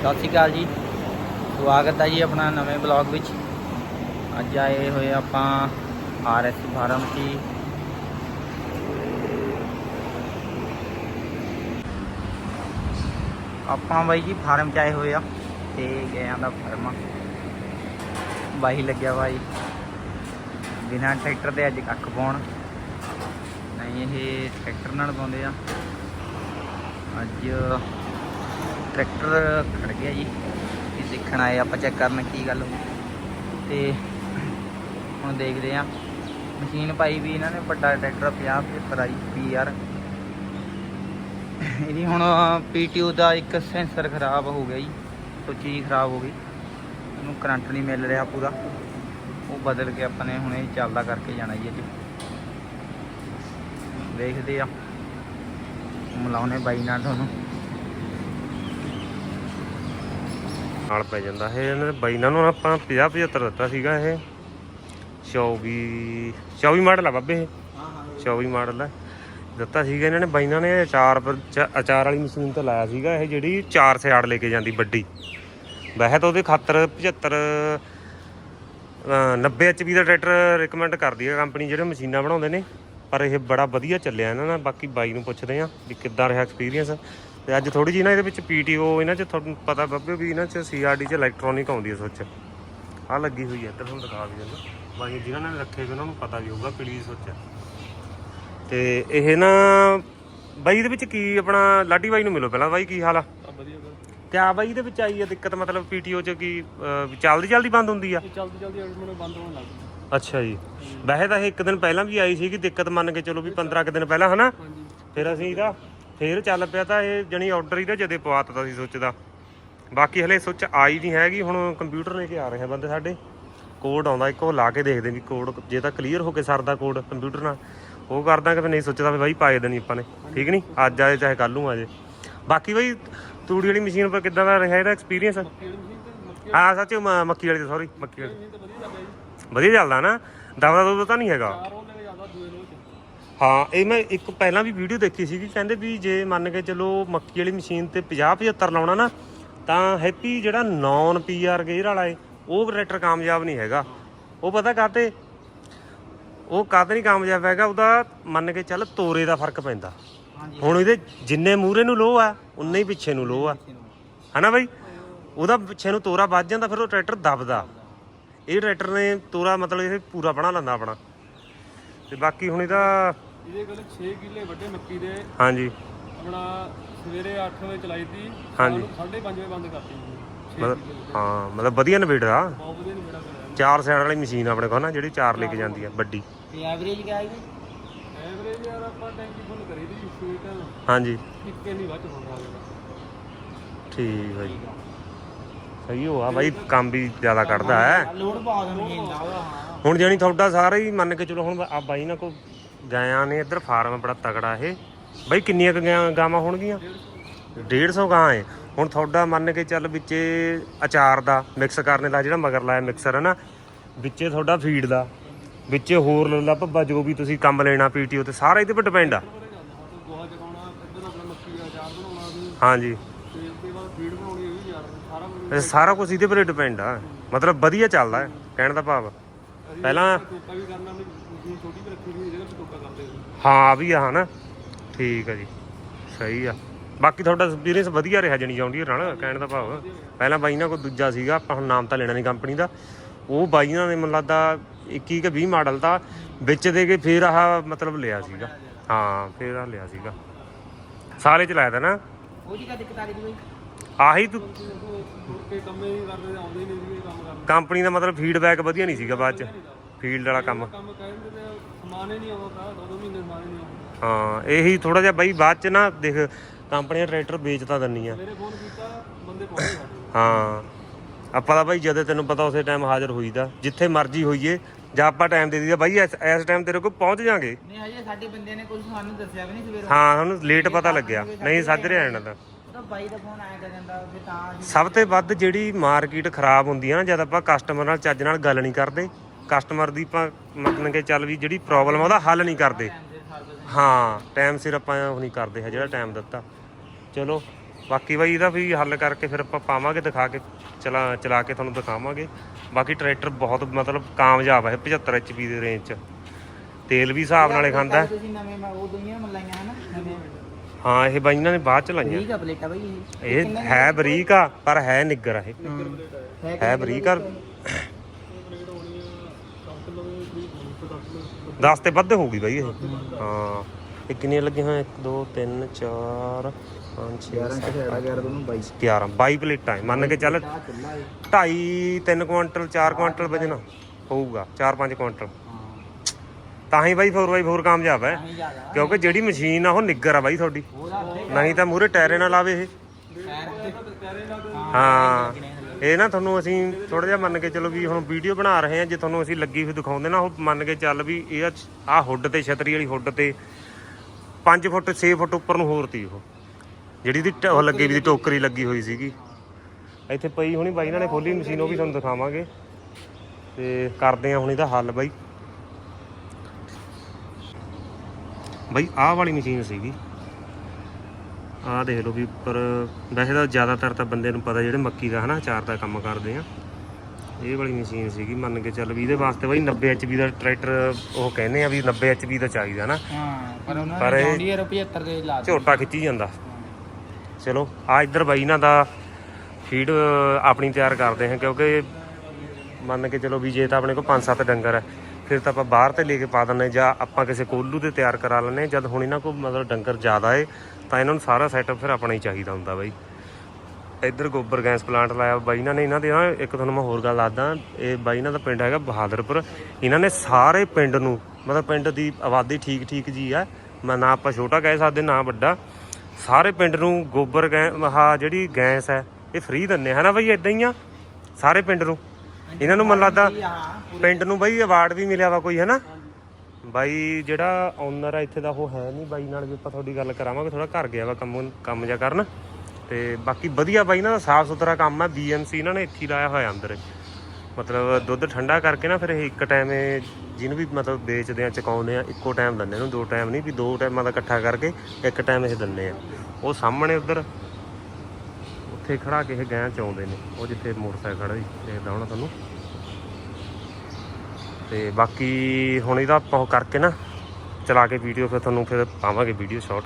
ਸਤਿ ਸ਼੍ਰੀ ਅਕਾਲ ਜੀ। ਸਵਾਗਤ ਹੈ ਜੀ ਆਪਣਾ ਨਵੇਂ ਬਲੌਗ ਵਿੱਚ। ਅੱਜ ਆਏ ਹੋਏ ਆਪਾਂ ਆਰ ਐਸ ਫਾਰਮ 'ਚ ਜੀ। ਆਪਾਂ ਬਾਈ ਜੀ ਫਾਰਮ 'ਚ ਆਏ ਹੋਏ ਆ ਤੇ ਗਿਆਂ ਦਾ ਫਾਰਮ। ਬਾਈ ਲੱਗਿਆ ਬਾਈ। ਬਿਨਾਂ ਟਰੈਕਟਰ ਦੇ ਅੱਜ ਕੱਖ ਪਾਉਣ। ਨਹੀਂ, ਇਹ ਟਰੈਕਟਰ ਨਾਲ ਪਾਉਂਦੇ ਆ। ਅੱਜ ਟਰੈਕਟਰ ਖੜ ਗਿਆ ਜੀ। ਇਹ ਦੇਖਣ ਆਏ ਆਪਾਂ ਚੈੱਕ ਕਰਨ ਕੀ ਗੱਲ ਹੋਈ। ਤੇ ਹੁਣ ਦੇਖਦੇ ਆ। ਮਸ਼ੀਨ ਪਾਈ ਵੀ ਇਹਨਾਂ ਨੇ, ਵੱਡਾ ਟਰੈਕਟਰ 50 75 ਆਈ ਪੀਆਰ ਇਹਦੀ ਹੁਣ ਪੀਟੀਓ ਦਾ ਇੱਕ ਸੈਂਸਰ ਖਰਾਬ ਹੋ ਗਿਆ ਜੀ। ਸੋ ਚੀਜ਼ ਖਰਾਬ ਹੋ ਗਈ। ਇਹਨੂੰ ਕਰੰਟ ਨਹੀਂ ਮਿਲ ਰਿਹਾ ਪੂਰਾ। ਉਹ ਬਦਲ ਕੇ ਆਪਾਂ ਨੇ ਹੁਣ ਇਹ ਚੱਲਦਾ ਕਰਕੇ ਜਾਣਾ ਜੀ ਅੱਜ। ਦੇਖਦੇ ਆ। ਮਿਲਾਉਣੇ ਬਾਈ ਨਾਲ ਤੁਹਾਨੂੰ। ਨਾਲ ਪੈ ਜਾਂਦਾ ਇਹ। ਇਹਨਾਂ ਦੇ ਬਾਈ ਇਹਨਾਂ ਨੂੰ ਆਪਾਂ 50 75 ਦਿੱਤਾ ਸੀਗਾ ਇਹ। 24 24 ਮਾਡਲ ਆ ਬਾਬੇ ਇਹ। ਹਾਂ ਹਾਂ 24 ਮਾਡਲ ਹੈ ਦਿੱਤਾ ਸੀਗਾ ਇਹਨਾਂ ਨੇ ਬਾਈਨਾਂ ਨੇ ਅਚਾਰ ਪਰ ਅਚਾਰ ਵਾਲੀ ਮਸ਼ੀਨ ਤੇ ਲਾਇਆ ਸੀਗਾ ਇਹ ਜਿਹੜੀ 4 ਸਿਆੜ ਲੈ ਕੇ ਜਾਂਦੀ ਵੱਡੀ। ਵੈਸੇ ਤਾਂ ਉਹਦੇ ਖਾਤਰ 75 ਅ, 90 ਐਚਪੀ ਦਾ ਟਰੈਕਟਰ ਰეკਮੈਂਡ ਕਰਦੀ ਹੈ ਕੰਪਨੀ ਜਿਹੜੇ ਮਸ਼ੀਨਾਂ ਬਣਾਉਂਦੇ ਨੇ। ਪਰ ਇਹ ਬੜਾ ਵਧੀਆ ਚੱਲਿਆ ਇਹਨਾਂ ਨਾਲ। ਬਾਕੀ ਬਾਈ ਨੂੰ ਪੁੱਛਦੇ ਆ ਵੀ ਕਿੱਦਾਂ ਰਿਹਾ ਐਕਸਪੀਰੀਅੰਸ ਤੇ ਅੱਜ ਥੋੜੀ ਜਿਹੀ ਨਾ ਇਹਦੇ ਵਿੱਚ ਪੀਟੀਓ ਇਹਨਾਂ 'ਚ ਤੁਹਾਨੂੰ ਪਤਾ ਬੱਬੇ ਵੀ ਇਹਨਾਂ 'ਚ ਸੀਆਰਡੀ 'ਚ ਇਲੈਕਟ੍ਰੋਨਿਕ ਆਉਂਦੀ ਹੈ ਸੁੱਚ। ਆ ਲੱਗੀ ਹੋਈ ਹੈ ਇੱਧਰ ਤੁਹਾਨੂੰ ਦਿਖਾ ਵੀ ਦਿੰਦਾ। ਬਾਈ ਜਿਨ੍ਹਾਂ ਨੇ ਰੱਖੇ ਉਹਨਾਂ ਨੂੰ ਪਤਾ ਵੀ ਹੋਊਗਾ ਕਿਹੜੀ ਸੁੱਚ ਤੇ ਇਹ ਨਾ ਬਾਈ ਇਹਦੇ ਵਿੱਚ ਕੀ ਆਪਣਾ ਲਾਡੀ ਬਾਈ ਨੂੰ ਮਿਲੋ ਪਹਿਲਾਂ। ਬਾਈ ਕੀ ਹਾਲ ਆ? ਵਧੀਆ ਬਾਈ ਇਹਦੇ ਵਿੱਚ ਆਈ ਹੈ ਦਿੱਕਤ? ਮਤਲਬ ਪੀਟੀਓ ਚ ਕੀ ਚੱਲਦੀ ਚੱਲਦੀ ਬੰਦ ਹੁੰਦੀ ਆ? ਇਹ ਚਲਦੀ ਚਲਦੀ ਐਡਮਿਟ ਬੰਦ ਹੋਣ ਲੱਗ ਗਈ। ਅੱਛਾ ਜੀ। ਵੈਸੇ ਤਾਂ ਇਹ ਇੱਕ ਦਿਨ ਪਹਿਲਾਂ ਵੀ ਆਈ ਸੀਗੀ ਦਿੱਕਤ ਮੰਨ ਕੇ ਚਲੋ ਵੀ 15 ਕੁ ਦਿਨ ਪਹਿਲਾਂ ਹਨਾ? ਫਿਰ ਅਸੀਂ ਇਹਦਾ ਫੇਰ ਚੱਲ ਪਿਆ ਤਾਂ ਇਹ ਜਣੀ ਆਰਡਰ ਇਹਦਾ ਜਦੇ ਦਿੱਤਾ ਸੀ ਸੁੱਚ ਦਾ ਬਾਕੀ ਹਲੇ ਸੁੱਚ ਆਈ ਨਹੀਂ ਹੈਗੀ, ਹੁਣ ਕੰਪਿਊਟਰ ਲੈ ਕੇ ਆ ਰਹੇ ਆ ਬੰਦੇ ਸਾਡੇ। ਕੋਡ ਆਉਂਦਾ, ਇੱਕ ਉਹ ਲਾ ਕੇ ਦੇਖਦੇ ਵੀ ਕੋਡ ਜੇ ਤਾਂ ਕਲੀਅਰ ਹੋ ਕੇ ਸਰਦਾ ਕੋਡ ਕੰਪਿਊਟਰ ਨਾਲ, ਉਹ ਕਰਦਾ ਕਿ ਫਿਰ ਨਹੀਂ ਸੋਚਦਾ ਵੀ ਬਾਈ ਪਾਏ ਦੇਣੀ ਆਪਾਂ ਨੇ। ਠੀਕ ਨਹੀਂ ਅੱਜ ਆਏ, ਚਾਹੇ ਕੱਲ ਨੂੰ ਆ ਜੇ ਬਾਕੀ ਬਾਈ, ਤੂੜੀ ਵਾਲੀ ਮਸ਼ੀਨ ਪਰ ਕਿੱਦਾਂ ਦਾ ਰਿਹਾ ਇਹਦਾ ਐਕਸਪੀਰੀਅੰਸ ਹਾਂ, ਸੱਚ ਮੱਕੀ ਵਾਲੀ ਸੌਰੀ ਮੱਕੀ ਵਾਲੀ। ਵਧੀਆ ਚੱਲਦਾ ਨਾ? ਦਬਦਾ ਦੁਬਦਾ ਤਾਂ ਨਹੀਂ ਹੈਗਾ ਚਾਰ ਉਹ ਲੈ ਕੇ ਜਾਂਦਾ ਦੂਏ ਲੋਚ ਹਾਂ ਇਹ ਮੈਂ ਇੱਕ ਪਹਿਲਾਂ ਵੀ ਵੀਡੀਓ ਦੇਖੀ ਸੀਗੀ ਕਹਿੰਦੇ ਵੀ ਜੇ ਮੰਨ ਕੇ ਚਲੋ ਮੱਕੀ ਵਾਲੀ ਮਸ਼ੀਨ ਤੇ 50 75 ਲਾਉਣਾ ਨਾ ਤਾਂ ਹੈਪੀ ਜਿਹੜਾ ਨੌਨ ਪੀਆਰ ਗੇਅਰ ਵਾਲਾ ਏ ਉਹ ਟਰੈਕਟਰ ਕਾਮਯਾਬ ਨਹੀਂ ਹੈਗਾ। ਉਹ ਪਤਾ ਕਾਤੇ ਉਹ ਕਾਤੇ ਨਹੀਂ ਕਾਮਯਾਬ ਹੈਗਾ? ਉਹਦਾ ਮੰਨ ਕੇ ਚੱਲ ਤੋਰੇ ਦਾ ਫ਼ਰਕ ਪੈਂਦਾ। ਹੁਣ ਇਹਦੇ ਜਿੰਨੇ ਮੂਰੇ ਨੂੰ ਲੋ ਆ ਉਨੇ ਹੀ ਪਿੱਛੇ ਨੂੰ ਲੋ ਆ। ਹਨਾ ਬਾਈ? ਉਹਦਾ ਪਿੱਛੇ ਨੂੰ ਤੋਰਾ ਵੱਜ ਜਾਂਦਾ ਫਿਰ ਉਹ ਟਰੈਕਟਰ ਦਬਦਾ। ਇਹ ਟਰੈਕਟਰ ਨੇ ਤੋਰਾ ਮਤਲਬ ਇਹ ਪੂਰਾ ਬਣਾ ਲੈਂਦਾ ਆਪਣਾ। ਤੇ ਬਾਕੀ ਹੁਣ ਇਹਦਾ ਇਹਦੇ ਕੋਲ 6 ਕਿੱਲੇ ਵੱਡੇ ਮੱਕੀ ਦੇ। ਹਾਂਜੀ। ਆਪਣਾ ਸਵੇਰੇ 8 ਵਜੇ ਚਲਾਈ ਤੀ ਹਾਂਜੀ। 5:30 ਵਜੇ ਬੰਦ ਕਰਤੀ ਜੀ। 6 ਮਤਲਬ ਹਾਂ ਮਤਲਬ ਵਧੀਆ ਨਵੇੜਾ ਬਹੁਤ ਵਧੀਆ ਮੇਰਾ ਕਰਿਆ ਚਾਰ ਸਾਈਡ ਵਾਲੀ ਮਸ਼ੀਨ ਆਪਣੇ ਕੋਲ ਨਾ ਜਿਹੜੀ ਚਾਰ ਲੈ ਕੇ ਜਾਂਦੀ ਆ ਵੱਡੀ। ਤੇ ਐਵਰੇਜ ਕਿਆ ਹੈ ਜੀ? ਐਵਰੇਜ ਯਾਰ ਆਪਾਂ ਟੈਂਕੀ ਫੁੱਲ ਕਰੀ ਦੀ ਸਵੀਟ ਹਾਂਜੀ। ਇੱਕੇ ਨਹੀਂ ਵੱਧ ਹੁੰਦਾ ਠੀਕ ਹੈ ਜੀ। ਸਹੀ ਹੋਆ ਬਾਈ ਕੰਮ ਵੀ ਜ਼ਿਆਦਾ ਕੱਢਦਾ ਹੈ। ਲੋਡ ਬਹੁਤ ਮਸ਼ੀਨ ਦਾ ਉਹਦਾ ਹਾਂ। ਹੁਣ ਜਾਨੀ ਤੁਹਾਡਾ ਸਾਰਾ ਹੀ ਮੰਨ ਕੇ ਚਲੋ ਹੁਣ ਆ ਬਾਈ ਨਾ ਕੋ ਗਾਇਆਂ ਨੇ ਇੱਧਰ ਫਾਰਮ ਬੜਾ ਤਗੜਾ ਇਹ। ਬਾਈ ਕਿੰਨੀਆਂ ਕੁ ਗਾਵਾਂ ਹੋਣਗੀਆਂ? 150 ਗਾਂ ਏ। ਹੁਣ ਤੁਹਾਡਾ ਮੰਨ ਕੇ ਚੱਲ ਵਿੱਚੇ ਅਚਾਰ ਦਾ ਮਿਕਸ ਕਰਨ ਦਾ ਜਿਹੜਾ ਮਗਰ ਲਾਇਆ ਮਿਕਸਰ ਹੈ ਨਾ ਵਿੱਚੇ ਤੁਹਾਡਾ ਫੀਡ ਦਾ ਵਿੱਚੇ ਹੋਰ ਲੱਲਾ ਭੱਬਾ ਜੋ ਵੀ ਤੁਸੀਂ ਕੰਮ ਲੈਣਾ ਪੀਟੀਓ ਤੇ ਸਾਰਾ ਇਹਦੇ ਪਰ ਡਿਪੈਂਡ ਆ। ਹਾਂਜੀ। ਸਾਰਾ ਕੁਝ ਇਹਦੇ ਪਰ ਡਿਪੈਂਡ ਆ। ਮਤਲਬ ਵਧੀਆ ਚੱਲਦਾ ਹੈ ਕਹਿਣ ਦਾ ਭਾਵ। ਪਹਿਲਾਂ ਟੋਕਾ ਵੀ ਕਰਨਾ ਵੀ ਮਸ਼ੀਨ ਛੋਟੀ ਵੀ ਰੱਖੀ ਹੋਈ ਜਿਹਦੇ ਵਿੱਚ ਟੋਕਾ ਕਰਦੇ ਸੀ। ਹਾਂ ਵੀ ਆ ਹਨਾ? ਠੀਕ ਆ ਜੀ। ਸਹੀ ਆ। ਬਾਕੀ ਤੁਹਾਡਾ ਐਕਸਪੀਰੀਅੰਸ ਵਧੀਆ ਰਿਹਾ ਜਣੀ ਜਾਉਂਦੀ ਨਾਲ ਕਹਿਣ ਦਾ ਭਾਵ। ਪਹਿਲਾਂ ਬਾਈ ਨਾਲ ਕੋਈ ਦੂਜਾ ਸੀਗਾ ਆਪਾਂ ਹੁਣ ਨਾਮ ਤਾਂ ਲੈਣਾ ਨਹੀਂ ਕੰਪਨੀ ਦਾ। ਉਹ ਬਾਈਆਂ ਨੇ ਮੈਨੂੰ ਲੱਗਦਾ 21 ਕਿ 20 ਮਾਡਲ ਦਾ ਵਿੱਚ ਦੇ ਕੇ ਫੇਰ ਆਹ ਮਤਲਬ ਲਿਆ ਸੀਗਾ। ਹਾਂ ਫੇਰ ਆ ਲਿਆ ਸੀਗਾ। ਸਾਲੇ ਚਲਾਇਆ ਤਾ ਨਾ। ਉਹ ਜੀ ਕਾ ਦਿੱਕਤ ਆ ਰਹੀ ਬਈ? ਆਹੀ ਤੂੰ ਮੁੜ ਕੇ ਕੰਮੇ ਨਹੀਂ ਕਰਦੇ ਆਉਂਦੇ ਹੀ ਨਹੀਂ ਸੀਗੇ ਕੰਮ ਕਰਨ। ਕੰਪਨੀ ਦਾ ਮਤਲਬ ਫੀਡਬੈਕ ਵਧੀਆ ਨਹੀਂ ਸੀਗਾ ਬਾਅਦ ਚ ਫੀਲਡ ਵਾਲਾ ਕੰਮ। ਕੰਮ ਕਹਿੰਦੇ ਤੇ ਸਮਾਨ ਹੀ ਨਹੀਂ ਆਉਂਦਾ ਦੋ ਦੋ ਮਹੀਨੇ ਸਮਾਨ ਹੀ ਨਹੀਂ ਆਉਂਦਾ। ਹਾਂ ਇਹੀ ਥੋੜਾ ਜਿਹਾ ਬਾਈ ਬਾਅਦ ਚ ਨਾ ਦੇਖ ਕੰਪਨੀਆਂ ਟਰੈਕਟਰ ਵੇਚ ਤਾਂ ਦਿੰਦੀਆਂ। ਮੇਰੇ ਫੋਨ ਕੀਤਾ ਬੰਦੇ ਪਹੁੰਚੇ ਸਾਡੇ। ਹਾਂ ਆਪਾਂ ਤਾਂ ਬਾਈ ਜਦੋਂ ਤੈਨੂੰ ਪਤਾ ਉਸੇ ਟਾਈਮ ਹਾਜ਼ਰ ਹੋਈਦਾ ਜਿੱਥੇ ਮਰਜ਼ੀ ਹੋਈਏ ਜਾਂ ਆਪਾਂ ਟਾਈਮ ਦੇ ਦਈਦਾ ਬਾਈ ਇਸ ਇਸ ਟਾਈਮ ਤੇਰੇ ਕੋਲ ਪਹੁੰਚ ਜਾਾਂਗੇ। ਨਹੀਂ ਹਜੇ ਸਾਡੇ ਬੰਦੇ ਨੇ ਕੁਝ ਸਾਨੂੰ ਦੱਸਿਆ ਵੀ ਨਹੀਂ ਸਵੇਰ। ਹਾਂ ਸਾਨੂੰ ਲੇਟ ਪਤਾ ਲੱਗਿਆ। ਨਹੀਂ ਸਾਜਰੇ ਆ ਜਾਣਾ ਤਾਂ ਬਾਈ ਦਾ ਫੋਨ ਆਇਆ ਕਰ ਜਾਂਦਾ ਫਿਰ ਤਾਂ ਅਸੀਂ ਸਭ ਤੋਂ ਵੱਧ ਜਿਹੜੀ ਮਾਰਕੀਟ ਖਰਾਬ ਹੁੰਦੀ ਆ ਨਾ ਜਦ ਆਪਾਂ ਕਸਟਮਰ ਨਾਲ ਚੱਜ ਨਾਲ ਗੱਲ ਨਹੀਂ ਕਰਦੇ ਕਸਟਮਰ ਦੀ ਆਪਾਂ ਮਤਲਬ ਕਿ ਚੱਲ ਵੀ ਜਿਹੜੀ ਪ੍ਰੋਬਲਮ ਆ ਉਹਦਾ ਹੱਲ ਨਹੀਂ ਕਰਦੇ। ਦੇ ਹਾਂ ਟਾਈਮ ਸਿਰ ਆਪਾਂ ਉਹ ਨਹੀਂ ਕਰਦੇ ਹੈ ਜਿਹੜਾ ਟਾਈਮ ਦਿੱਤਾ। ਚਲੋ ਬਾਕੀ ਬਾਈ ਇਹਦਾ ਵੀ ਹੱਲ ਕਰਕੇ ਫਿਰ ਆਪਾਂ ਪਾਵਾਂਗੇ ਦਿਖਾ ਕੇ ਚਲਾ ਚਲਾ ਕੇ ਤੁਹਾਨੂੰ ਦਿਖਾਵਾਂਗੇ। ਬਾਕੀ ਟਰੈਕਟਰ ਬਹੁਤ ਮਤਲਬ ਕਾਮਯਾਬ ਹੈ 75 ਐਚਪੀ ਦੇ ਰੇਂਜ 'ਚ। ਤੇਲ ਵੀ ਹਿਸਾਬ ਨਾਲੇ ਖਾਂਦਾ। ਹੈ। ਤੁਸੀਂ ਨਵੇਂ ਮੈਂ ਉਹ ਦੁਨੀਆ ਮਲਾਈਆਂ ਹਨਾ ਨਵੇਂ। ਹਾਂ ਇਹ ਬਾਈ ਇਹਨਾਂ ਨੇ ਬਾਅਦ ਚ ਲਾਈਆਂ। ਠੀਕ ਆ ਪਲੇਟਾ ਬਾਈ ਇਹ। ਇਹ ਹੈ ਬਰੀਕ ਆ ਪਰ ਹੈ ਨਿੱਗਰ ਆ ਇਹ। ਹੈ। ਹੈ ਬਰੀਕ ਆ। ਰੇਟ ਹੋਣੀ ਆ। ਕੰਮ ਕਿਲੋ ਦੇ ਕਰੀਬ ਹੋਣੀ ਪ੍ਰੋਡਕਟ 10 ਤੇ ਵੱਧ ਹੋਊਗੀ ਬਾਈ ਇਹ। ਹਾਂ ਇਹ ਕਿੰਨੀਆਂ ਲੱਗੀਆਂ ਹੋਈਆਂ? 1 2 3 4 5 6 11 ਚ ਖੜਾ ਗਿਆ ਤੁਹਾਨੂੰ 22 11 22 ਪਲੇਟਾਂ ਹੈ ਮੰਨ ਕੇ ਚੱਲ ਆ ਚੁੱਲਾ ਏ 2.5 3 ਕੁਆਂਟਲ 4 ਕੁਆਂਟਲ ਵਜਨ ਹੋਊਗਾ 4-5 ਕੁਆਂਟਲ। ਹਾਂ ਤਾਂ ਹੀ ਬਾਈ 4x4 ਕਾਮਯਾਬ ਹੈ। ਕਿਉਂਕਿ ਜਿਹੜੀ ਮਸ਼ੀਨ ਆ ਉਹ ਨਿੱਗਰ ਆ ਬਾਈ ਤੁਹਾਡੀ। ਨਹੀਂ ਤਾਂ ਮੂਰੇ ਟਾਇਰੇ ਨਾਲ ਲਾਵੇ ਇਹ। ਹਾਂ। ਇਹ ਨਾ ਤੁਹਾਨੂੰ ਅਸੀਂ ਥੋੜਾ ਜਿਹਾ ਮੰਨ ਕੇ ਚਲੋ ਵੀ ਹੁਣ ਵੀਡੀਓ ਬਣਾ ਰਹੇ ਹਾਂ ਜੇ ਤੁਹਾਨੂੰ ਅਸੀਂ ਲੱਗੀ ਹੋਈ ਦਿਖਾਉਂਦੇ ਨਾ ਉਹ ਮੰਨ ਕੇ ਚੱਲ ਵੀ ਇਹ ਆ ਹੁੱਡ ਤੇ ਛਤਰੀ ਵਾਲੀ ਹੁੱਡ ਤੇ 5 ਫੁੱਟ 6 ਫੁੱਟ ਉੱਪਰ ਨੂੰ ਹੋਰ ਤੀ ਉਹ। ਜਿਹੜੀ ਦੀ ਉਹ ਲੱਗੀ ਵੀ ਦੀ ਟੋਕਰੀ ਲੱਗੀ ਹੋਈ ਸੀਗੀ। ਇੱਥੇ ਪਈ ਹੁਣੀ ਬਾਈ ਇਹਨਾਂ ਨੇ ਖੋਲੀ ਮਸ਼ੀਨ ਉਹ ਵੀ ਤੁਹਾਨੂੰ ਦਿਖਾਵਾਂਗੇ। ਤੇ ਕਰਦੇ ਆ ਹੁਣ ਇਹਦਾ ਹੱਲ ਬਾਈ। ਬਾਈ ਆਹ ਵਾਲੀ ਮਸ਼ੀਨ ਸੀਗੀ। ਆਹ ਦੇਖ ਲਓ ਵੀ ਉੱਪਰ ਵੈਸੇ ਤਾਂ ਜ਼ਿਆਦਾਤਰ ਤਾਂ ਬੰਦੇ ਨੂੰ ਪਤਾ ਜਿਹੜੇ ਮੱਕੀ ਦਾ ਹਨਾ ਅਚਾਰ ਦਾ ਕੰਮ ਕਰਦੇ ਆ। ਇਹ ਵਾਲੀ ਮਸ਼ੀਨ ਸੀਗੀ ਮੰਨ ਕੇ ਚੱਲ ਵੀ ਇਹਦੇ ਵਾਸਤੇ ਬਾਈ 90 ਐਚਪੀ ਦਾ ਟਰੈਕਟਰ ਉਹ ਕਹਿੰਦੇ ਆ ਵੀ 90 ਐਚਪੀ ਦਾ ਚਾਹੀਦਾ ਨਾ ਹਾਂ ਪਰ ਉਹਨਾਂ ਨੇ ਇਹ- ਜੌਂਡੀਅਰ 75 ਦੇ ਲਾ। ਝੋਟਾ ਖਿੱਚੀ ਜਾਂਦਾ। ਚਲੋ ਆ ਇੱਧਰ ਬਾਈ ਇਹਨਾਂ ਦਾ ਫੀਡ ਆਪਣੀ ਤਿਆਰ ਕਰਦੇ ਹਾਂ ਕਿਉਂਕਿ ਮੰਨ ਕੇ ਚਲੋ ਵੀ ਜੇ ਤਾਂ ਆਪਣੇ ਕੋਲ 5-7 ਡੰਗਰ ਹੈ ਫਿਰ ਤਾਂ ਆਪਾਂ ਬਾਹਰ ਤੇ ਲੈ ਕੇ ਪਾ ਦਿੰਦੇ ਜਾਂ ਆਪਾਂ ਕਿਸੇ ਕੋਲੂ ਤੇ ਤਿਆਰ ਕਰਾ ਲੈਂਦੇ ਹਾਂ। ਜਦ ਹੁਣ ਇਹਨਾਂ ਕੋਲ ਮਤਲਬ ਡੰਗਰ ਜ਼ਿਆਦਾ ਏ, ਤਾਂ ਇਹਨਾਂ ਨੂੰ ਸਾਰਾ ਸੈਟਅਪ ਫਿਰ ਆਪਣਾ ਹੀ ਚਾਹੀਦਾ ਹੁੰਦਾ ਬਾਈ। ਇੱਧਰ ਗੋਬਰ ਗੈਸ ਪਲਾਂਟ ਲਾਇਆ ਬਾਈ ਇਹਨਾਂ ਨੇ, ਇਹਨਾਂ ਦੇ ਨਾ ਇੱਕ ਤੁਹਾਨੂੰ ਮੈਂ ਹੋਰ ਗੱਲ ਦੱਸਦਾ, ਇਹ ਬਾਈ ਇਹਨਾਂ ਦਾ ਪਿੰਡ ਹੈਗਾ ਬਹਾਦਰਪੁਰ। ਇਹਨਾਂ ਨੇ ਸਾਰੇ ਪਿੰਡ ਨੂੰ, ਮਤਲਬ ਪਿੰਡ ਦੀ ਆਬਾਦੀ ਠੀਕ ਠੀਕ ਜੀ ਆ, ਮੈਂ ਨਾ ਆਪਾਂ ਛੋਟਾ ਕਹਿ ਸਕਦੇ, ਨਾ ਵੱਡਾ। ਸਾਰੇ ਪਿੰਡ ਨੂੰ ਗੋਬਰ ਗੈ ਆਹ ਜਿਹੜੀ ਗੈਸ ਹੈ, ਇਹ ਫ੍ਰੀ ਦਿੰਦੇ ਹਨਾ ਬਾਈ ਇਦਾਂ ਹੀ ਆ? ਸਾਰੇ ਪਿੰਡ ਨੂੰ। ਇਹਨਾਂ ਨੂੰ ਮਨ ਲੱਗਦਾ ਪਿੰਡ ਨੂੰ ਬਾਈ ਅਵਾਰਡ ਵੀ ਮਿਲਿਆ ਵਾ ਕੋਈ ਹਨਾ? ਬਾਈ ਜਿਹੜਾ ਓਨਰ ਆ ਇੱਥੇ ਦਾ ਉਹ ਹੈ ਨਹੀਂ ਬਾਈ ਨਾਲ ਵੀ ਆਪਾਂ ਤੁਹਾਡੀ ਗੱਲ ਕਰਾਵਾਂਗੇ ਥੋੜਾ ਘਰ ਗਿਆ ਵਾ ਕੰਮ ਕੰਮ ਜਾ ਕਰਨ। ਤੇ ਬਾਕੀ ਵਧੀਆ ਬਾਈ ਦਾ ਸਾਫ਼ ਸੁਥਰਾ ਕੰਮ ਹੈ ਬੀਐਮਸੀ ਇਹਨਾਂ ਨੇ ਇੱਥੇ ਲਾਇਆ ਹੋਇਆ ਅੰਦਰ। ਮਤਲਬ ਦੁੱਧ ਠੰਡਾ ਕਰਕੇ ਨਾ ਫਿਰ ਇਹ ਇੱਕ ਟਾਈਮ ਇਹ ਜਿਹਨੂੰ ਵੀ ਮਤਲਬ ਵੇਚਦੇ ਆ ਚਕਾਉਂਦੇ ਆ ਇੱਕੋ ਟਾਈਮ ਦਿੰਦੇ ਇਹਨੂੰ ਦੋ ਟਾਈਮ ਨਹੀਂ ਵੀ ਦੋ ਟਾਈਮਾਂ ਦਾ ਇਕੱਠਾ ਕਰਕੇ ਇੱਕ ਟਾਈਮ ਇਹ ਦਿੰਦੇ ਆ। ਉਹ ਸਾਹਮਣੇ ਉਧਰ ਉੱਥੇ ਖੜਾ ਕੇ ਇਹ ਗਾਂ ਆਉਂਦੇ ਨੇ। ਉਹ ਜਿੱਥੇ ਮੋਟਰਸਾਈਕਲ ਖੜਾ ਸੀ ਦੇਖਦਾ ਹੋਣਾ ਤੁਹਾਨੂੰ। ਤੇ ਬਾਕੀ ਹੁਣ ਇਹਦਾ ਆਪਾਂ ਉਹ ਕਰਕੇ ਨਾ, ਚਲਾ ਕੇ ਵੀਡੀਓ ਫਿਰ ਤੁਹਾਨੂੰ ਫਿਰ ਪਾਵਾਂਗੇ ਵੀਡੀਓ ਸ਼ਾਰਟ